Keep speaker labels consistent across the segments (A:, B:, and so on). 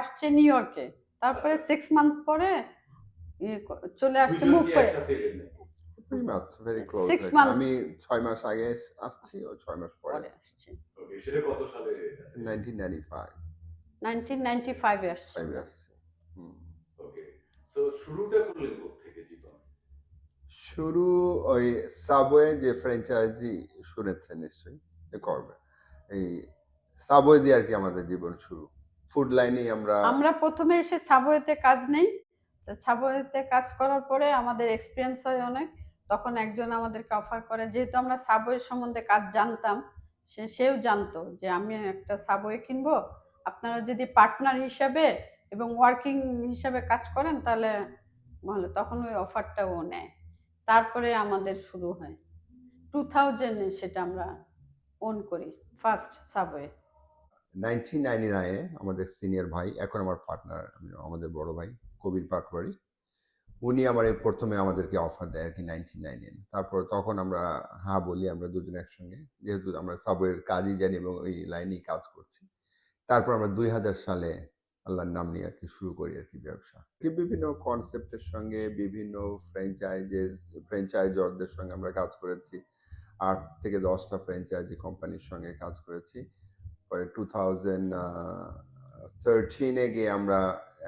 A: আসছে নিউ ইয়র্কে তারপরে সিক্স মান্থ পরে ইয়ে চলে আসছে মুভ করে।
B: Pretty much, very close.
A: Six
B: like,
A: months.
B: আমি ছয় মাস আগে আসছি ও ছয় মাস পরে
A: আসছে।
C: Okay, সেটা কত সালে?
B: Nineteen ninety five
A: nineteen ninety ফাইভে আসছে
B: ফাইভ আসছি হুম।
C: ওকে সো শুরুটা করলেন থেকে জীবন
B: শুরু ওই সাবওয়ে যে ফ্র্যাঞ্চাইজি শুনেছেন নিশ্চয়ই যে করবে। এই সাবওয়ে দিয়ে আর কি আমাদের জীবন শুরু। ফুড লাইনে আমরা
A: আমরা প্রথমে এসে সাবওয়েতে কাজ নেই। সাবওয়েতে কাজ করার পরে আমাদের এক্সপিরিয়েন্স হয় অনেক। তখন একজন আমাদেরকে অফার করে। যেহেতু আমরা সাবওয়ে সম্বন্ধে কাজ জানতাম, সে, সেও জানতো যে আমি একটা সাবওয়ে কিনবো। আপনারা যদি পার্টনার হিসাবে এবং ওয়ার্কিং হিসাবে কাজ করেন, তাহলে ভালো। তখন ওই অফারটা ও নেয়। তারপরে আমাদের শুরু হয়। টু থাউজেন্ডে সেটা আমরা ওন করি ফার্স্ট সাবওয়ে।
B: নাইনটিন নাইনটি নাইনে আমাদের সিনিয়র ভাই, এখন আমার পার্টনার আমাদের বড় ভাই, কবির পাটবাড়ি, উনি আমার এই প্রথমে আমাদেরকে অফার দেয় আর কি নাইনটিন নাইনে তারপর তখন আমরা হ্যাঁ বলি, আমরা দুজন একসঙ্গে। যেহেতু আমরা সাবওয়ের কাজই জানি এবং ওই লাইনেই কাজ করছি। তারপর আমরা দুই হাজার সালে আল্লাহর নাম নিয়ে আর কি শুরু করি আর কি ব্যবসা বিভিন্ন কনসেপ্টের সঙ্গে, বিভিন্ন ফ্র্যাঞ্চাইজের ফ্র্যাঞ্চাইজরদের সঙ্গে আমরা কাজ করেছি। আট থেকে দশটা ফ্র্যাঞ্চাইজি কোম্পানির সঙ্গে কাজ করেছি। পরে টু থাউজেন্ড থার্টিনে গিয়ে আমরা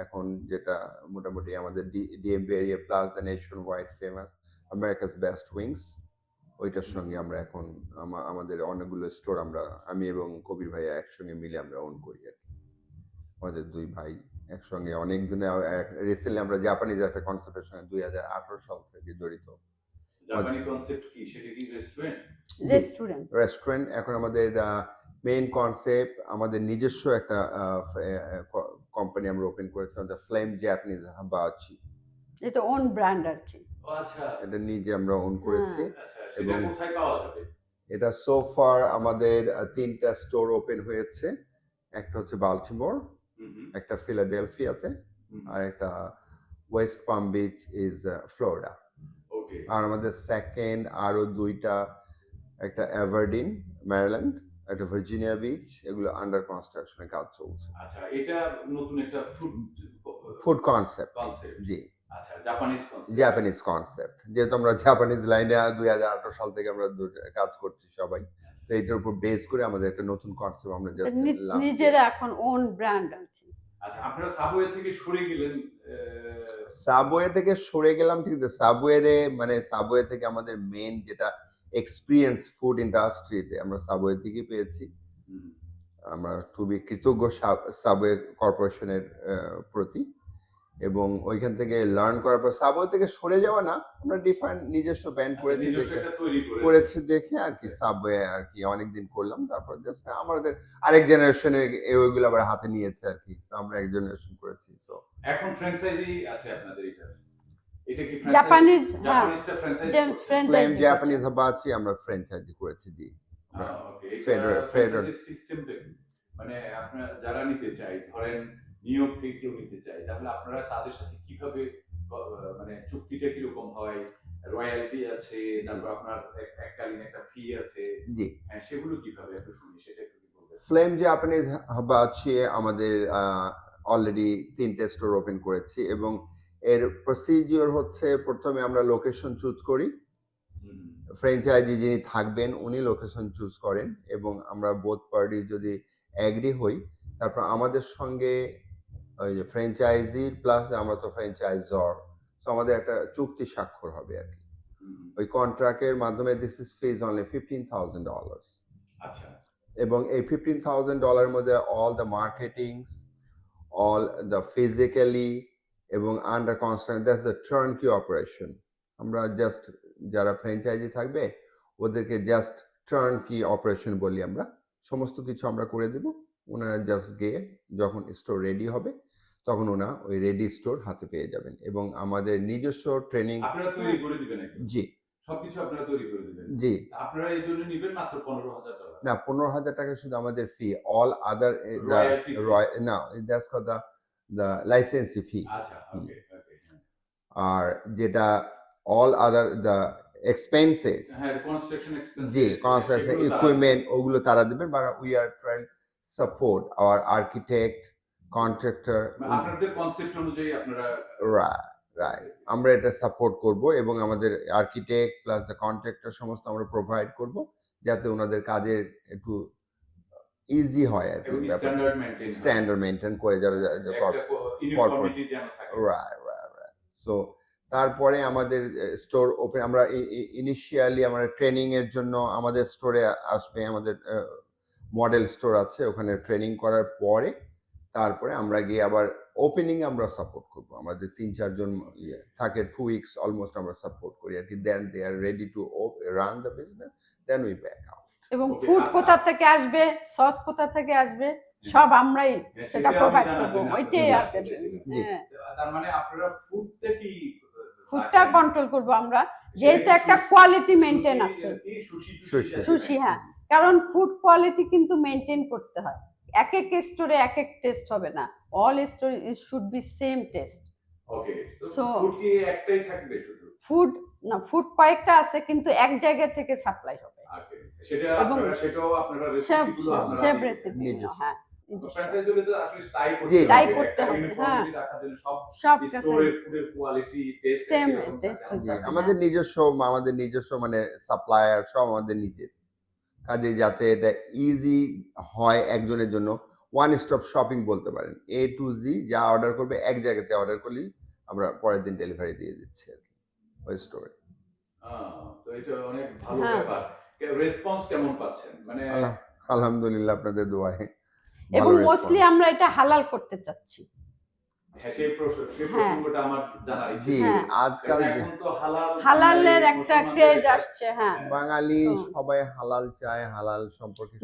B: এখন যেটা মোটামুটি আমাদের DMV area plus the nationwide famous America's best wings ওইটার সঙ্গে আমরা এখন আমাদের অনেকগুলো স্টোর আমরা আমি এবং কবির ভাইয়া একসঙ্গে মিলে আমরা ওন করি আর কি। আমাদের দুই ভাই একসঙ্গে অনেক দিনে রিসেন্টলি আমরা জাপানিজ একটা কনসেপ্টের সঙ্গে দুই হাজার আঠারো সাল থেকে জড়িত।
C: জাপানি কনসেপ্ট কি? সেটা কি রেস্টুরেন্ট
A: রেস্টুরেন্ট
B: রেস্টুরেন্ট এখন আমাদের মেইন কনসেপ্ট আমাদের নিজস্ব একটা কোম্পানি আমরা ওপেন করেছিলাম দ্য ফ্লেম জাপানিজ হাবাচি
A: এটা ওন ব্র্যান্ড আর কি।
C: আচ্ছা।
B: এটা নিজে আমরা ওন করেছি।
C: আচ্ছা
B: এবং-
C: কোথায় পাওয়া যাবে?
B: এটা সোফার আমাদের তিনটা স্টোর ওপেন হয়েছে। একটা হচ্ছে বাল্টিমোর একটা ফিলাডেলফিয়াতে আর একটা west palm beach is Florida
C: okay
B: আর আমাদের সেকেন্ড আরও দুইটা একটা এভারডিন ম্যারিল্যান্ড একটা ভার্জিনিয়া বিচ এগুলো আন্ডার কনস্ট্রাকশনে কাজ চলছে।
C: আচ্ছা এটা নতুন একটা ফুড
B: ফুড কনসেপ্ট
C: কনসেপ্ট
B: জি।
C: আচ্ছা জাপানিজ কনসেপ্ট
B: যেহেতু আমরা জাপানিজ লাইনে দুই হাজার আঠারো সাল থেকে আমরা কাজ করছি সবাই তো এটার উপর বেস করে আমাদের একটা নতুন কনসেপ্ট আমরা জাস্ট
A: নিজেরা এখন ওন ব্র্যান্ড
C: আচ্ছা আপনারা সাবওয়ে থেকে সরে গেলেন
B: সাবওয়ে থেকে সরে গেলাম ঠিক আছে। সাবওয়েরে মানে সাবওয়ে থেকে আমাদের মেন যেটা এক্সপিরিয়েন্স ফুড ইন্ডাস্ট্রিতে আমরা সাবওয়ে থেকে পেয়েছি। আমরা খুবই কৃতজ্ঞ সাবওয়ে কর্পোরেশনের প্রতি। এবং ওইখান থেকে লার্ন করার পর সাবওয়ে থেকে সরে যাওয়া না আমরা ডিফারেন্ট নিজস্ব ব্যান্ড
C: আচ্ছা,
B: করেছি দেখে। করেছে। দেখে আর কি সাবওয়ে আর কি অনেকদিন করলাম তারপর জাস্ট আমাদের আরেক জেনারেশনে ওইগুলো আবার হাতে নিয়েছে আর কি। আমরা এক জেনারেশন করেছি সো
C: এখন ফ্র্যাঞ্চাইজি আছে আপনাদের এটা এটা কি
A: জাপানিজ হ্যাঁ।
C: জাপানিজটা ফ্র্যাঞ্চাইজি
A: যে
C: করছেন
A: ফ্রেঞ্চ
B: ফ্লেম জাপানিজ হাবাচি আমরা ফ্র্যাঞ্চাইজি করেছি জি।
C: ওকে
B: Federal- federal.
C: সিস্টেমটা মানে আপনারা যারা নিতে চাই ধরেন নিয়োগ থেকে কেউ নিতে চায় তাহলে আপনারা তাদের সাথে কীভাবে মানে চুক্তিটা কীরকম হয়? রয়্যালটি আছে তারপর আপনার এককালীন একটা ফি আছে।
B: জি।
C: হ্যাঁ সেগুলো কীভাবে একটু শুনি সেটা একটু
B: ফ্লেম হাবাচি আমাদের অলরেডি তিনটে স্টোর ওপেন করেছি এবং এর প্রসিজিওর হচ্ছে প্রথমে আমরা লোকেশন চুজ করি। ফ্র্যাঞ্চাইজি যিনি থাকবেন উনি লোকেশন চুজ করেন এবং আমরা বোথ পার্টি যদি অ্যাগ্রি হই তারপর আমাদের সঙ্গে ওই যে ফ্র্যাঞ্চাইজি প্লাস আমরা তো ফ্র্যাঞ্চাইজর তো আমাদের একটা চুক্তি স্বাক্ষর হবে আর কি। ওই কন্ট্রাক্টের মাধ্যমে this is fees only fifteen thousand dollars
C: আচ্ছা।
B: এবং এই ফিফটিন থাউজেন্ড ডলারের মধ্যে all the marketings all the physically এবং under construct that's the turnkey operation আমরা জাস্ট যারা ফ্র্যাঞ্চাইজি থাকবে ওদেরকে জাস্ট টার্ন কি অপারেশন বলি আমরা। সমস্ত কিছু আমরা করে দেব। ওনারা জাস্ট গিয়ে যখন স্টোর রেডি হবে তখন ওনা ওই রেডি স্টোর হাতে পেয়ে যাবেন। এবং আমাদের নিজস্ব ট্রেনিং
C: আপনারা তৈরি করে দিবেন
B: জি।
C: সবকিছু আপনারা তৈরি করে দিবেন।
B: জি।
C: আপনারা এই জন্য নিবেন মাত্র পনেরো হাজার ডলার।
B: না পনেরো হাজার টাকা শুধু আমাদের ফি অল আদার না that's call the licensee fee
C: আচ্ছা ওকে ওকে
B: আর যেটা অল আদার দ্য এক্সপেন্সেস
C: হ্যাঁ
B: জি কনস্ট্রাকশন ইকুইপমেন্ট ওগুলো তারা দেবেন বা we are trying support our architect contractor
C: আপনাদের কনসেপ্ট অনুযায়ী আপনারা
B: রাইট আমরা এটা সাপোর্ট করব এবং আমাদের আর্কিটেক্ট প্লাস দ্য কন্ট্রাক্টর সমস্ত আমরা প্রোভাইড করব যাতে ওনাদের কাজের একটু ইজি হয় আর কি
C: স্ট্যান্ডার্ড
B: মেনটেন করে যারা সো তারপরে আমাদের স্টোর ওপেন আমরা ইনিশিয়ালি আমরা ট্রেনিং এর জন্য আমাদের স্টোরে আসবে আমাদের মডেল স্টোর আছে ওখানে ট্রেনিং করার পরে তারপরে আমরা গিয়ে আবার ওপেনিং আমরা সাপোর্ট করব। আমাদের তিন চারজন ইয়ে থাকে টু উইকস অলমোস্ট আমরা সাপোর্ট করি আর কি। Then they are ready to run the business then we back out
A: এবং ফুড কোথা থেকে আসবে সস কোথা থেকে আসবে সব আমরাই
C: হ্যাঁ,
A: সেটা প্রোভাইড করব ওইটাই হ্যাঁ।
C: তার মানে আপনারা ফুডটা কি
A: ফুডটা কন্ট্রোল করব আমরা যেহেতু একটা quality maintain আছে।
C: সুশি
A: হ্যাঁ। কারণ ফুড কোয়ালিটি কিন্তু মেনটেন করতে হয়। এক এক স্টোরে এক এক টেস্ট হবে না। অল স্টোরে should be same taste
C: okay
A: So-
C: food কি একটাই থাকবে শুধু?
A: ফুড না ফুড কয়েকটা আছে কিন্তু এক জায়গা থেকে সাপ্লাই হবে।
C: সেটা আপনারা সেটাও আপনারা রেসিপিগুলো আপনারা
A: সেভ রেসিপি হ্যাঁ
B: আমাদের নিজস্ব আমাদের নিজস্ব মানে সাপ্লায়ার সব আমাদের নিজের। কাজে যাতে এটা ইজি হয় একজনের জন্য ওয়ান স্টপ শপিং বলতে পারেন। এ টু জি যা অর্ডার করবে এক জায়গাতে অর্ডার করলেই আমরা পরের দিন ডেলিভারি দিয়ে দিচ্ছি আর কি। ওই স্টোরে
C: তো এটা অনেক ভালো
A: হ্যাঁ।
C: ব্যাপার। রেসপন্স কেমন পাচ্ছেন? মানে
B: আলহামদুলিল্লাহ আপনাদের দোয়ায়
A: এবং মোস্টলি আমরা এটা হালাল করতে চাচ্ছি।
C: হ্যাঁ,
A: হ্যাঁ।
B: বাঙালি সবাই হালাল চায় হালাল সম্পর্কে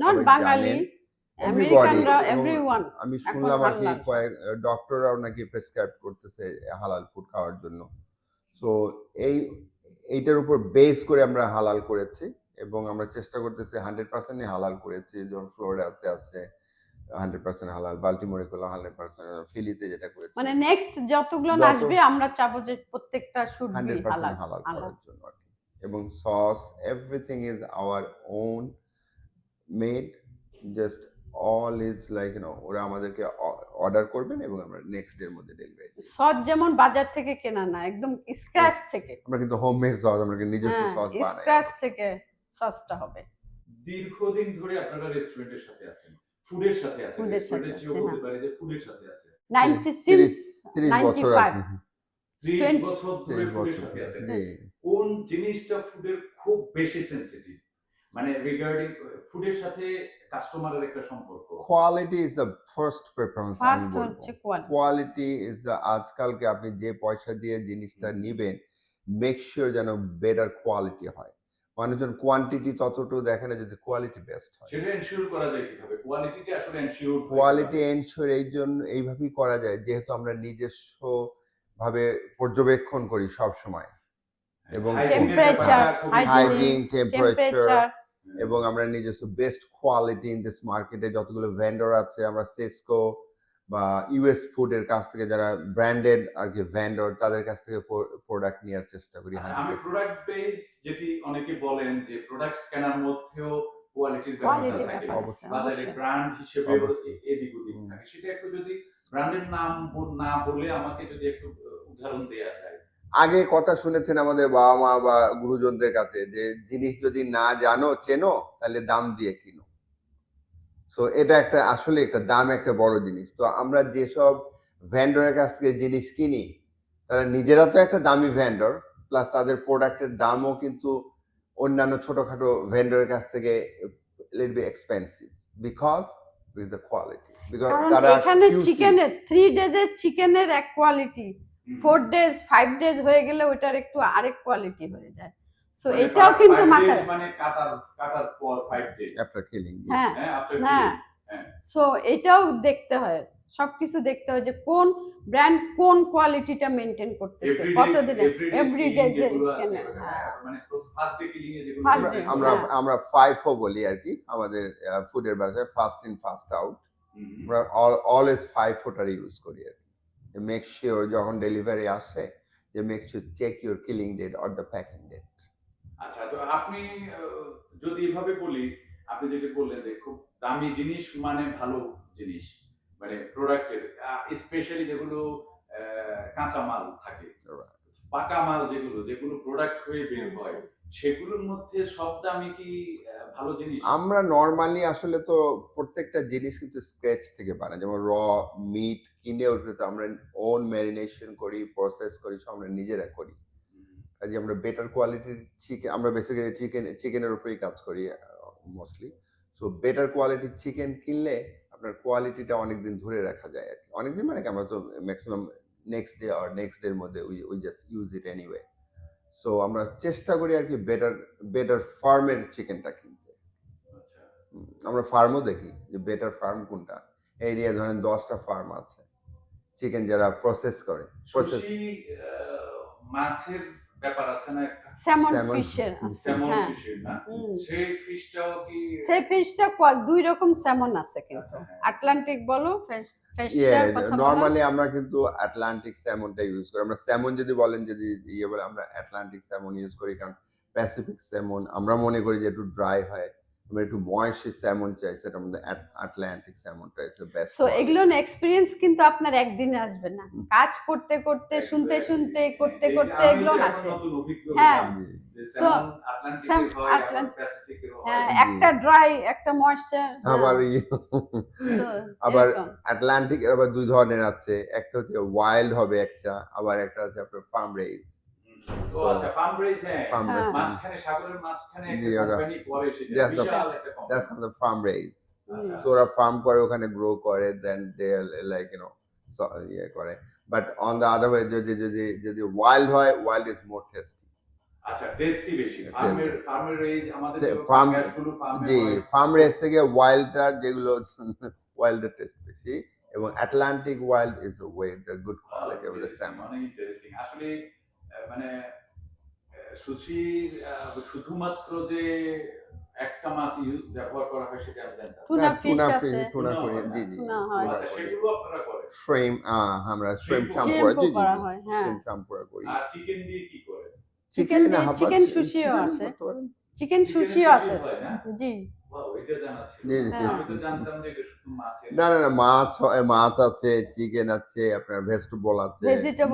B: আমি শুনলাম আর কি ডক্টররাও নাকি প্রেসক্রাইব করতেছে হালাল ফুড খাওয়ার জন্য। সো এই এইটার উপর বেস করে আমরা হালাল করেছি এবং আমরা চেষ্টা করতেছি হান্ড্রেড পার্সেন্টই হালাল করেছি। যেমন ফ্লোরিডাতে আছে হান্ড্রেড পার্সেন্ট হালাল বাল্টিমোরে করলাম হান্ড্রেড পার্সেন্ট ফিলিতে যেটা করেছি।
A: মানে নেক্সট যতগুলো
B: যত-
A: আসবে আমরা চাবো যে প্রত্যেকটা শুড
B: হান্ড্রেড পার্সেন্ট হালাল
A: হালাল
B: করার জন্য আর কি। এবং sauce everything is our own made just all is like you know ওরা আমাদেরকে অর্ডার করবেন এবং আমরা নেক্সট ডে এর মধ্যে ডেলিভারি
A: সস যেমন বাজার থেকে কেনা না একদম স্ক্র্যাচ থেকে।
B: আমরা কিন্তু হোমমেড সস আমরা কিন্তু নিজস্ব
A: হ্যাঁ
B: সস বানাই।
A: স্ক্র্যাচ থেকে সসটা হবে।
C: দীর্ঘদিন ধরে আপনারা রেস্টুরেন্টের সাথে আছেন ফুডের সাথে আছেন রেস্টুরেন্টের চেয়েও
A: আছে,
C: বলতে
A: হ্যাঁ।
C: পারে যে ফুডের সাথে আছে
A: নাইনটি সিক্স
B: তিরিশ
A: নাইনটি
B: বছর আর
A: ফাইভ
B: কি
C: ত্রিশ
A: 20
C: বছর ধরে ফুডের সাথে আছেন। কোন জিনিসটা ফুডের খুব বেশি সেনসিটিভ মানে রিগার্ডিং ফুডের সাথে কাস্টমারের একটা সম্পর্ক।
B: Quality is the first preference
A: first হচ্ছে কোয়ালিটি
B: কোয়ালিটি ইজ দ্য আজকালকে আপনি যে পয়সা দিয়ে জিনিসটা নিবেন মেক শিওর যেন বেটার কোয়ালিটি হয়। মানুষজন কোয়ান্টিটি ততটুকু দেখে না যদি কোয়ালিটি বেস্ট হয়।
C: সেটা এনশিওর করা যায় কীভাবে? কোয়ালিটিটা আসলে এনশিওর
B: কোয়ালিটি এনশিওর এই জন্য এইভাবেই করা যায় যেহেতু আমরা নিজস্ব ভাবে পর্যবেক্ষণ করি সব সময় এবং
A: hygiene,
B: হাইজিন টেম্পারেচার
A: টেম্পারেচার
B: এবং আমরা নিজস্ব বেস্ট কোয়ালিটি ইন দিস মার্কেটে যতগুলো ভেন্ডর আছে আমরা সেসকো বা ইউএস ফুডের কাছ থেকে যারা ব্র্যান্ডেড আর কি ভেন্ডর তাদের কাছ থেকে প্রোডাক্ট নেওয়ার চেষ্টা করি
C: আচ্ছা, আমি প্রোডাক্ট বেস যেটি অনেকে বলেন যে প্রোডাক্ট কেনার মধ্যেও কোয়ালিটির ব্যাপারটা থাকে।
B: অবশ্যই।
C: বাজারে ব্র্যান্ড হিসেবে এদিক ওদিক থাকে। সেটা একটু যদি ব্র্যান্ডের নাম না বলে আমাকে যদি একটু উদাহরণ দেয়া যায়।
B: আগে কথা শুনেছেন আমাদের বাবা মা বা গুরুজনদের কাছে যে জিনিস যদি না জানো চেনো তাহলে দাম দিয়ে কিনো সো এটা একটা আসলে একটা দাম একটা বড় জিনিস তো আমরা যেসব ভেন্ডরের কাছ থেকে জিনিস কিনি তারা নিজেরা তো একটা দামি ভেন্ডর প্লাস তাদের প্রোডাক্টের দামও কিন্তু অন্যান্য ছোটখাটো ভেন্ডরের কাছ থেকে little be expensive because with the quality because তারা
A: এখানে চিকেনের থ্রি ডেজের চিকেনের এক quality. Four days five days হয়ে গেলে ওইটার একটু আরেক কোয়ালিটি হয়ে যায়। সো
C: মানে
A: এটাও কিন্তু মাথায়
C: মানে কাটার কাটার পর ফাইভ ডেজ
B: আফটার কিলিং
A: হ্যাঁ
C: হ্যাঁ
A: হ্যাঁ। সো এটাও দেখতে হয় সবকিছু দেখতে হয় যে কোন ব্র্যান্ড কোন কোয়ালিটিটা মেনটেন করতেছে কতদিনে?
C: এভরি ডে যেগুলো আছে
A: স্ক্যানে
C: হ্যাঁ, মানে ফার্স্ট কিলিং এ যেগুলো
B: আমরা
A: হ্যাঁ।
B: আমরা ফাইফও বলি আর কি আমাদের ফুডের ভাষায় ফার্স্ট ইন ফার্স্ট আউট। আমরা অলওয়েজ ফাইভ ফুটার ইউজ করি আর কি। মেক শিওর যখন ডেলিভারি আসে যে make sure check your killing date or the packing date
C: আচ্ছা তো আপনি যদি এভাবে বলি আপনি যেটা বললেন যে খুব দামি জিনিস মানে ভালো জিনিস মানে প্রোডাক্টের স্পেশালি যেগুলো কাঁচা মাল থাকে। পাকা মাল যেগুলো যেগুলো প্রোডাক্ট হয়ে বের হয় সেগুলোর মধ্যে সব দামই কি ভালো জিনিস?
B: আমরা নর্মালি আসলে তো প্রত্যেকটা জিনিস কিন্তু স্ক্র্যাচ থেকে বানাই যেমন র মিট কিনে ওঠে তো আমরা ওন ম্যারিনেশন করি প্রসেস করি সব আমরা নিজেরা করি। কাজে আমরা বেটার কোয়ালিটির চিকেন আমরা বেসিক্যালি চিকেন চিকেনের উপরেই কাজ করি মোস্টলি সো বেটার কোয়ালিটির চিকেন কিনলে আপনার কোয়ালিটিটা অনেকদিন ধরে রাখা যায় আর কি। অনেকদিন মানে কি আমরা তো ম্যাক্সিমাম নেক্সট ডে আর নেক্সট ডের মধ্যে we we just use it anyway so আমরা চেষ্টা করি আর কি বেটার বেটার ফার্মের চিকেনটা কিনতে।
C: আচ্ছা।
B: আমরা ফার্মও দেখি যে বেটার ফার্ম কোনটা। এরিয়া ধরেন দশটা ফার্ম আছে। চিকেন যারা প্রসেস করে। প্রসেস
C: মাছের ব্যাপার আছে না একটা?
A: স্যামন ফিশের
C: স্যামন
A: হ্যাঁ।
C: ফিশের না? সেই ফিশটাও কি
A: সেই ফিশটা দুই রকম স্যামন আছে কিন্তু।
C: আচ্ছা, হ্যাঁ।
A: আটলান্টিক বলো বলো।
B: নর্মালি আমরা কিন্তু আটলান্টিক স্যামনটা ইউজ করি। আমরা স্যামন যদি বলেন যদি ইয়ে বলে আমরা আটলান্টিক স্যামন ইউজ করি কারণ প্যাসিফিক স্যামন আমরা মনে করি যে একটু ড্রাই হয়। আমরা একটু ময়েস্ট স্যামন চাই সেটা আমাদের আটলান্টিক স্যামনটা ইজ দ্য বেস্ট
A: সো এগুলো এক্সপিরিয়েন্স কিন্তু আপনার একদিনে আসবে না। কাজ করতে করতে শুনতে শুনতে করতে করতে এগুলো আসে। হ্যাঁ।
C: স্যামন হয় হয়।
A: হ্যাঁ একটা ড্রাই একটা ময়েশ্চার
B: আবার ইয়ে আবার
A: আবার
B: আটলান্টিকের আবার দুই ধরনের আছে। একটা হচ্ছে ওয়াইল্ড হবে একটা আবার একটা আছে আপনার ফার্ম রেজ
C: ও আচ্ছা ফার্ম হ্যাঁ। মাঝখানে সাগরের মাঝখানে একটা কোম্পানি করে সেটা
B: the-
C: বিশাল একটা company
B: that's call the farm
C: আচ্ছা।
B: সো ওরা ফার্ম করে ওখানে গ্রো করে then they like you know ইয়ে করে। But on the other way যদি যদি যদি ওয়াইল্ড হয় ওয়াইল্ড ইজ মোর টেস্টি
C: আচ্ছা টেস্টি বেশি। ফার্মের ফার্মের রেজ আমাদের
B: যে
C: যে
B: farm-
C: গ্যাসগুলো ফার্মে
B: জি ফার্ম রেজ থেকে ওয়াইল্ডটার যেগুলো ওয়াইল্ডের টেস্ট বেশি। এবং Atlantic wild is way the good quality of the salmon
C: আসলে মানে সুশির শুধুমাত্র যে একটা মাছ ব্যবহার করা হয় সেটা আমি জানতাম
A: টুনা ফিশ আছে
B: টুনা করি
C: না?
B: জি জি
C: আচ্ছা সেগুলো আপনারা করেন?
B: শ্রিম আমরা চাম্পুরা জি জি
A: করা হয়, হ্যাঁ।
B: চাম্পুরা করি।
C: আর চিকেন দিয়ে কি করেন?
A: Chicken
B: না,
A: দিয়ে-
B: হাফ
A: chicken
B: আছে।
A: চিকেন সুশিও আছে। জি।
B: জি,
C: না।
B: জি,
C: আমি তো
B: জি।
C: জানতাম যে এটা শুধু মাছের
B: না না না মাছ মাছ আছে চিকেন আছে আপনার ভেজিটেবল আছে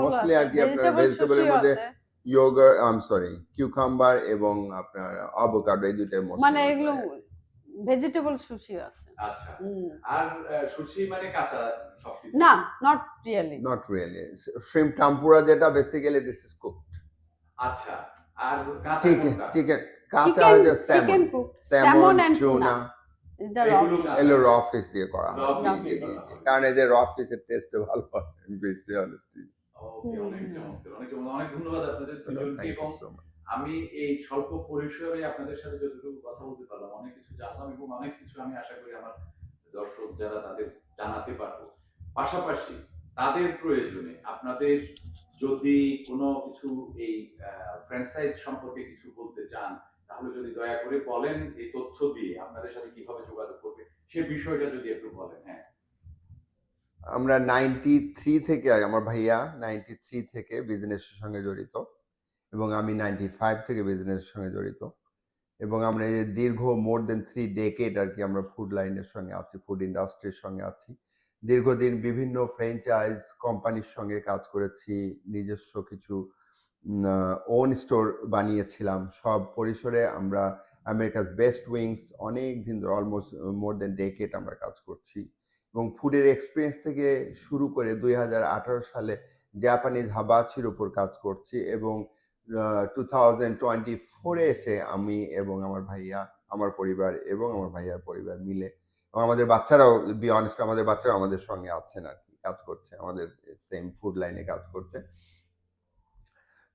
B: মোস্টলি আর কি আপনার ভেজিটেবলের মধ্যে
A: আছে।
B: ইয়োগার আই এম সরি কিউকাম্বার এবং আপনার অ্যাভোকাডো এই মোস্ট
A: মানে এগুলো ভেজিটেবল সুশিও আছে।
C: আচ্ছা। আর সুশি মানে কাঁচা সবকিছু?
A: না not really
B: not really shrimp tempura যেটা বেসিক্যালি দিস ইজ কুকড
C: আচ্ছা। আর কাঁচা
B: চিকেন চিকেন কাঁচা হয় যে স্যামন স্যামন
A: র
B: ফিশ দিয়ে করা। কারণ এদের র ফিশের টেস্ট ভালো হয় বেশি অনেস্টলি
C: অনেক ধন্যবাদ আপনাদের দুজনকে। এবং আমি এই স্বল্প পরিসরে আপনাদের সাথে যতটুকু কথা বলতে পারলাম অনেক কিছু জানলাম এবং অনেক কিছু আমি আশা করি আমার দর্শক যারা তাদের জানাতে পারব। পাশাপাশি তাদের প্রয়োজনে আপনাদের যদি কোনো কিছু এই ফ্র্যাঞ্চাইজ সম্পর্কে কিছু বলতে চান তাহলে যদি দয়া করে বলেন এই তথ্য দিয়ে আপনাদের সাথে কীভাবে যোগাযোগ করবে, সে বিষয়টা যদি একটু বলেন হ্যাঁ।
B: আমরা নাইনটি থ্রি থেকে, আমার ভাইয়া নাইনটি থ্রি থেকে বিজনেসের সঙ্গে জড়িত এবং আমি নাইনটি ফাইভ থেকে বিজনেসের সঙ্গে জড়িত এবং আমরা এই দীর্ঘ মোর দেন থ্রি ডেকেড আর কি আমরা ফুড লাইনের সঙ্গে আছি ফুড ইন্ডাস্ট্রির সঙ্গে আছি। দীর্ঘদিন বিভিন্ন ফ্র্যাঞ্চাইজ কোম্পানির সঙ্গে কাজ করেছি, নিজস্ব কিছু ওন স্টোর বানিয়েছিলাম। সব পরিসরে আমরা আমেরিকাস বেস্ট উইংস অনেক দিন ধরে অলমোস্ট মোর দেন ডেকেট আমরা কাজ করছি। এবং ফুডের এক্সপিরিয়েন্স থেকে শুরু করে দুই হাজার আঠেরো সালে জাপানিজ হাবাচির উপর কাজ করছি এবং টু থাউজেন্ড টোয়েন্টি ফোরে এসে আমি এবং আমার ভাইয়া, আমার পরিবার এবং আমার ভাইয়ার পরিবার মিলে এবং আমাদের বাচ্চারাও বি অনেস্ট আমাদের বাচ্চারাও আমাদের সঙ্গে আছেন আর কি, কাজ করছে, আমাদের সেম ফুড লাইনে কাজ করছে।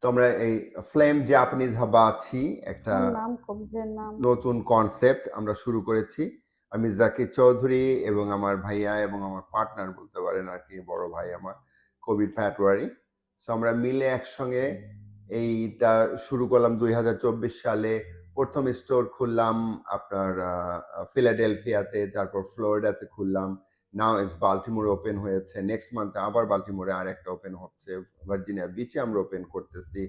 B: তো আমরা এই ফ্লেম জাপানিজ হাবাচি একটা
A: নাম কবিদের নাম।
B: নতুন কনসেপ্ট আমরা শুরু করেছি। আমি জাকির চৌধুরী এবং আমার ভাইয়া এবং আমার পার্টনার বলতে পারেন আর কি বড় ভাই আমার কবির ফ্যাটওয়ারি। সো আমরা মিলে একসঙ্গে এইটা শুরু করলাম দুই হাজার চব্বিশ সালে। প্রথম স্টোর খুললাম আপনার ফিলাডেলফিয়াতে তারপর ফ্লোরিডাতে খুললাম। নাও ইটস বাল্টিমোর ওপেন হয়েছে। নেক্সট মান্থে আবার বাল্টিমোরে আর একটা ওপেন হচ্ছে ভার্জিনিয়া বিচে আমরা ওপেন করতেছি।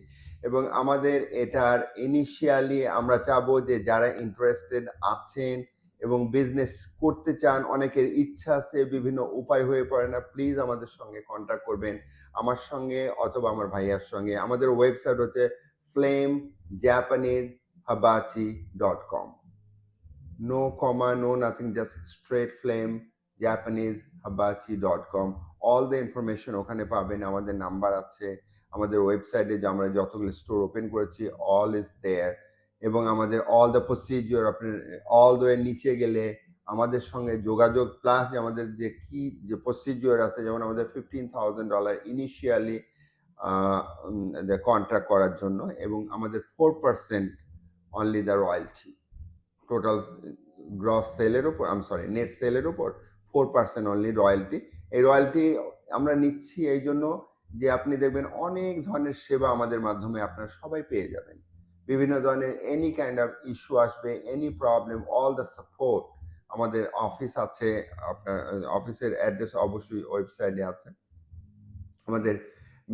B: এবং আমাদের এটার ইনিশিয়ালি আমরা চাবো যে যারা ইন্টারেস্টেড আছেন এবং বিজনেস করতে চান, অনেকের ইচ্ছা আছে, বিভিন্ন উপায় হয়ে পড়ে না প্লিজ আমাদের সঙ্গে কন্ট্যাক্ট করবেন। আমার সঙ্গে অথবা আমার ভাইয়ার সঙ্গে। আমাদের ওয়েবসাইট হচ্ছে Flame Japanese Hibachi dot com no comma no nothing just straight Flame Japanese Hibachi dot com all the information ওখানে পাবেন, আমাদের নাম্বার আছে, আমাদের ওয়েবসাইটে যে আমরা যতগুলো স্টোর ওপেন করেছি অল ইজ দেয়ার এবং আমাদের অল দ্য প্রসিজিওর আপনার অল দ্য নিচে গেলে আমাদের সঙ্গে যোগাযোগ প্লাস যে আমাদের যে কি যে প্রসিজিওর আছে, যেমন আমাদের fifteen thousand dollar initially contract করার জন্য, এবং আমাদের four percent only the royalty total gross সেলের ওপর আম সরি নেট সেলের উপর ফোর পার্সেন্ট অনলি রয়্যালটি এই রয়্যালটি আমরা নিচ্ছি এই জন্য যে আপনি দেখবেন অনেক ধরনের সেবা আমাদের মাধ্যমে আপনারা সবাই পেয়ে যাবেন। বিভিন্ন ধরনের এনি কাইন্ড অফ ইস্যু আসবে any problem all the support আমাদের অফিস আছে, আপনার অফিসের অ্যাড্রেস অবশ্যই ওয়েবসাইটে আছে। আমাদের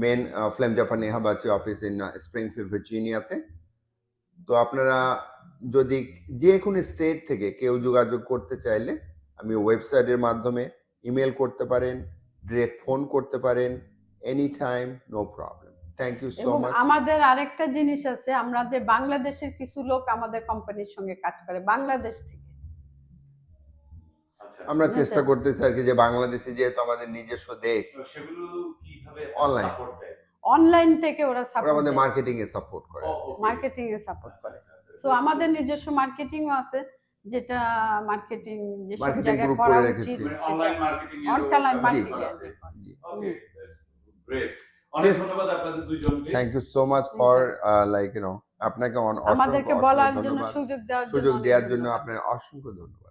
B: মেন ফ্লেম জাপানি হাবাচি অফিস ইন স্প্রিংফিল্ড ভার্জিনিয়াতে তো আপনারা যদি যে কোনো স্টেট থেকে কেউ যোগাযোগ করতে চাইলে আমি ওয়েবসাইটের মাধ্যমে ইমেল করতে পারেন ডিরেক্ট ফোন করতে পারেন any time no problem thank you so much
A: আমাদের আরেকটা জিনিস আছে আমাদের বাংলাদেশের কিছু লোক আমাদের কোম্পানির সঙ্গে কাজ করে বাংলাদেশ থেকে।
C: আচ্ছা।
B: আমরা চেষ্টা করতেছি আর কি যে বাংলাদেশে যেহেতু আমাদের নিজস্ব দেশ
C: তো সেগুলো কীভাবে দেয়?
A: অনলাইন থেকে ওরা
B: ওরা
A: সাপোর্ট
B: আমাদের মার্কেটিং এ সাপোর্ট করে।
A: মার্কেটিং এ সাপোর্ট
C: আচ্ছা,
A: করে।
C: আচ্ছা, আচ্ছা।
A: সো আমাদের নিজস্ব মার্কেটিংও আছে। যেটা মার্কেটিং যে
B: সব
A: জায়গায় করা উচিত
B: রেখেছি।
C: Online marketing
A: online marketing
C: okay great অনেক ধন্যবাদ আপনাদের দুইজনকে
B: thank you so much for like you know আপনাকে অন-
A: আমাদেরকে বলার জন্য সুযোগ দেওয়ার জন্য
B: সুযোগ দেওয়ার জন্য। আপনার অসংখ্য ধন্যবাদ।